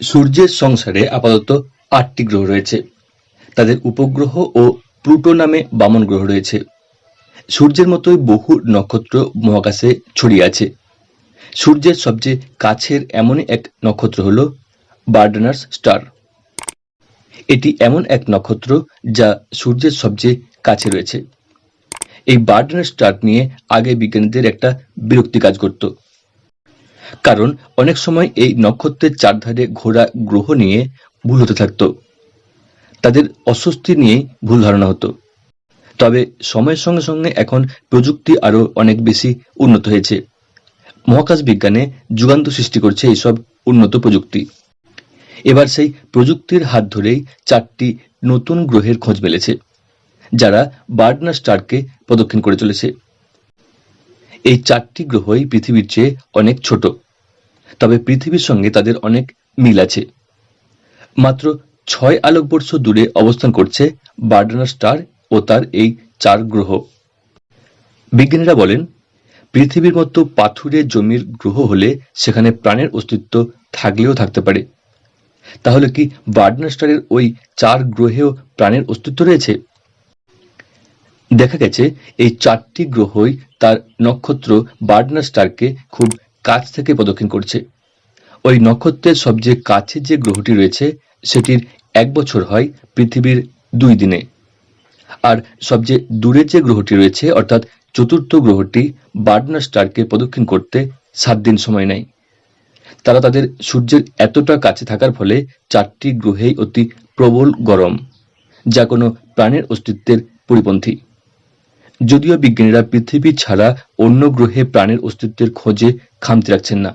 সূর্যের সংসারে আপাতত আটটি গ্রহ রয়েছে। তাদের উপগ্রহ ও প্লুটো নামে বামন গ্রহ রয়েছে। সূর্যের মতোই বহু নক্ষত্র মহাকাশে ছড়িয়ে আছে। সূর্যের সবচেয়ে কাছের এমনই এক নক্ষত্র হল বার্ডনার্স স্টার। এটি এমন এক নক্ষত্র যা সূর্যের সবচেয়ে কাছে রয়েছে। এই বার্ডনার স্টার নিয়ে আগে বিজ্ঞানীদের একটা বিরক্তি কাজ করত। কারণ অনেক সময় এই নক্ষত্রের চারধারে ঘোরা গ্রহ নিয়ে ভুল হতে থাকতো। তাদের অস্বস্তি নিয়েই ভুল ধারণা হতো। তবে সময়ের সঙ্গে সঙ্গে এখন প্রযুক্তি আরও অনেক বেশি উন্নত হয়েছে। মহাকাশ বিজ্ঞানে যুগান্ত সৃষ্টি করছে এইসব উন্নত প্রযুক্তি। এবার সেই প্রযুক্তির হাত ধরেই চারটি নতুন গ্রহের খোঁজ মেলেছে, যারা বার্ডনা স্টারকে প্রদক্ষিণ করে চলেছে। এই চারটি গ্রহই পৃথিবীর চেয়ে অনেক ছোট। তবে পৃথিবীর সঙ্গে তাদের অনেক মিল আছে। মাত্র ছয় আলোকবর্ষ দূরে অবস্থান করছে বার্ডনা স্টার ও তার এই চার গ্রহ। বিজ্ঞানীরা বলেন, পৃথিবীর মতো পাথুরে জমির গ্রহ হলে সেখানে প্রাণের অস্তিত্ব থাকলেও থাকতে পারে। তাহলে কি বার্ডনা স্টারের ওই চার গ্রহেও প্রাণের অস্তিত্ব রয়েছে? দেখা গেছে, এই চারটি গ্রহই তার নক্ষত্র বার্ডনা স্টারকে খুব কাছ থেকে প্রদক্ষিণ করছে। ওই নক্ষত্রের সবচেয়ে কাছে যে গ্রহটি রয়েছে, সেটির এক বছর হয় পৃথিবীর দুই দিনে। আর সবচেয়ে দূরে যে গ্রহটি রয়েছে, অর্থাৎ চতুর্থ গ্রহটি বার্ডনা স্টারকে প্রদক্ষিণ করতে সাত দিন সময় নেয়। তারা তাদের সূর্যের এতটা কাছে থাকার ফলে চারটি গ্রহেই অতি প্রবল গরম, যা কোনো প্রাণের অস্তিত্বের পরিপন্থী। যদিও বিজ্ঞানীরা পৃথিবী ছাড়া অন্য গ্রহে প্রাণের অস্তিত্বের খোঁজে খামতি রাখছেন না।